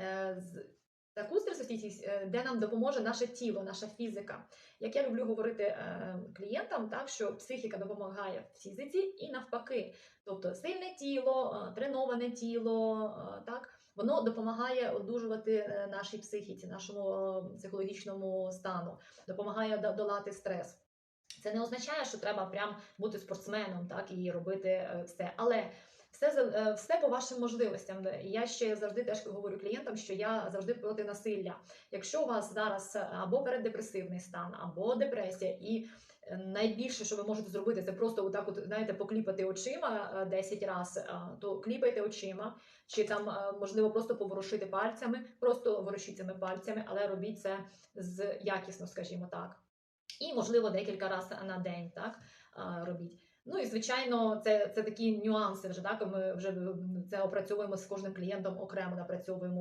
е, таку стресостійкість, е, де нам допоможе наше тіло, наша фізика. Як я люблю говорити е, клієнтам, так що психіка допомагає фізиці і навпаки. Тобто сильне тіло, треноване тіло, так воно допомагає одужувати нашій психіці, нашому психологічному стану, допомагає долати стрес. Це не означає, що треба прям бути спортсменом, так і робити все. Але все е, все по вашим можливостям. Я ще завжди теж говорю клієнтам, що я завжди проти насилля. Якщо у вас зараз е, або переддепресивний стан, або депресія, і е, найбільше, що ви можете зробити, це просто отак, от знаєте, покліпати очима е, 10 разів, то кліпайте очима, чи там е, можливо просто поворушити пальцями, просто ворушіть цими пальцями, але робіть це з якісно, скажімо так. І, можливо, декілька разів на день так робіть. Ну і звичайно, це, це такі нюанси вже так. Ми вже це опрацьовуємо з кожним клієнтом окремо напрацьовуємо